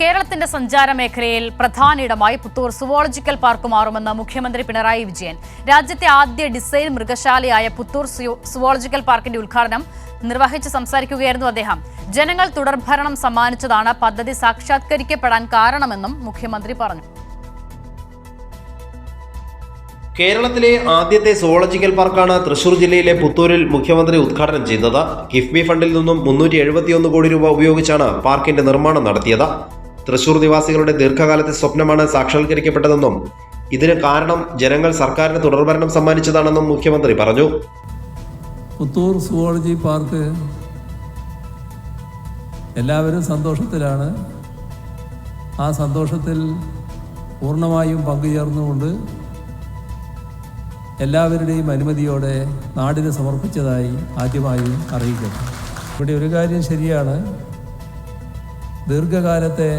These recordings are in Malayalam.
കേരളത്തിന്റെ സഞ്ചാര മേഖലയിൽ പ്രധാന ഇടമായി പുത്തൂർ സുവോളജിക്കൽ പാർക്ക് മാറുമെന്ന് മുഖ്യമന്ത്രി പിണറായി വിജയൻ. രാജ്യത്തെ ആദ്യ ഡിസൈൻ മൃഗശാലയായ പുത്തൂർ സുവോളജിക്കൽ പാർക്കിന്റെ ഉദ്ഘാടനം നിർവഹിച്ച് സംസാരിക്കുകയായിരുന്നു അദ്ദേഹം. ജനങ്ങൾ തുടർഭരണം സമ്മാനിച്ചതാണ് പദ്ധതി സാക്ഷാത്കരിക്കപ്പെടാൻ കാരണമെന്നും മുഖ്യമന്ത്രി പറഞ്ഞു. കേരളത്തിലെ ആദ്യത്തെ സുവോളജിക്കൽ പാർക്കാണ് തൃശൂർ ജില്ലയിലെ പുത്തൂരിൽ മുഖ്യമന്ത്രി ഉദ്ഘാടനം ചെയ്തത്. കിഫ്ബി ഫണ്ടിൽ നിന്നും മുന്നൂറ്റി കോടി രൂപ ഉപയോഗിച്ചാണ് പാർക്കിന്റെ നിർമ്മാണം നടത്തിയത്. തൃശൂർ നിവാസികളുടെ ദീർഘകാലത്തെ സ്വപ്നമാണ് സാക്ഷാത്കരിക്കപ്പെട്ടതെന്നും ഇതിന് കാരണം ജനങ്ങൾ സർക്കാരിന് തുടർഭരണം സമ്മാനിച്ചതാണെന്നും മുഖ്യമന്ത്രി പറഞ്ഞു. പുത്തൂർ സുവോളജി പാർക്ക് എല്ലാവരും സന്തോഷത്തിലാണ്. ആ സന്തോഷത്തിൽ പൂർണമായും പങ്കുചേർന്നുകൊണ്ട് എല്ലാവരുടെയും അനുമതിയോടെ നാടിന് സമർപ്പിച്ചതായി ആദ്യമായി അറിയിക്കുന്നു. ഇവിടെ ഒരു കാര്യം ശരിയാണ്. ദീർഘകാലത്തെ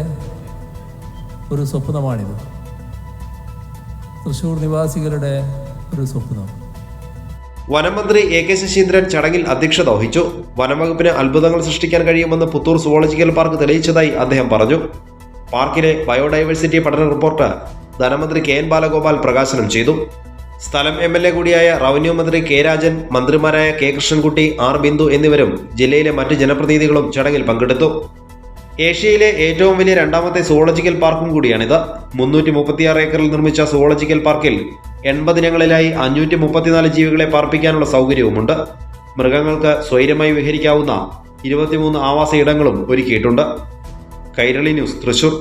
ഒരു സ്വപ്നമാണിത്. തൃശൂർ നിവാസികളുടെ ഒരു സ്വപ്നം. വനമന്ത്രി എ കെ ശശീന്ദ്രൻ ചടങ്ങിൽ അധ്യക്ഷത വഹിച്ചു. വനംവകുപ്പിന് അത്ഭുതങ്ങൾ സൃഷ്ടിക്കാൻ കഴിയുമെന്ന് പുത്തൂർ സുവോളജിക്കൽ പാർക്ക് തെളിയിച്ചതായി അദ്ദേഹം പറഞ്ഞു. പാർക്കിലെ ബയോഡൈവേഴ്സിറ്റി പഠന റിപ്പോർട്ട് ധനമന്ത്രി കെ എൻ ബാലഗോപാൽ പ്രകാശനം ചെയ്തു. സ്ഥലം എം എൽ എ കൂടിയായ റവന്യൂ മന്ത്രി കെ രാജൻ മന്ത്രിമാരായ കെ കൃഷ്ണൻകുട്ടി ആർ ബിന്ദു എന്നിവരും ജില്ലയിലെ മറ്റ് ജനപ്രതിനിധികളും ചടങ്ങിൽ പങ്കെടുത്തു. ഏഷ്യയിലെ ഏറ്റവും വലിയ രണ്ടാമത്തെ സോളജിക്കൽ പാർക്കും കൂടിയാണിത്. മുന്നൂറ്റി മുപ്പത്തിയാറ് ഏക്കറിൽ നിർമ്മിച്ച സോളജിക്കൽ പാർക്കിൽ എൺപതിനങ്ങളിലായി അഞ്ഞൂറ്റി മുപ്പത്തിനാല് ജീവികളെ പാർപ്പിക്കാനുള്ള സൗകര്യവുമുണ്ട്. മൃഗങ്ങൾക്ക് സ്വൈരമായി വിഹരിക്കാവുന്ന ഇരുപത്തിമൂന്ന് ആവാസ ഇടങ്ങളും ഒരുക്കിയിട്ടുണ്ട്. കൈരളി ന്യൂസ് തൃശൂർ.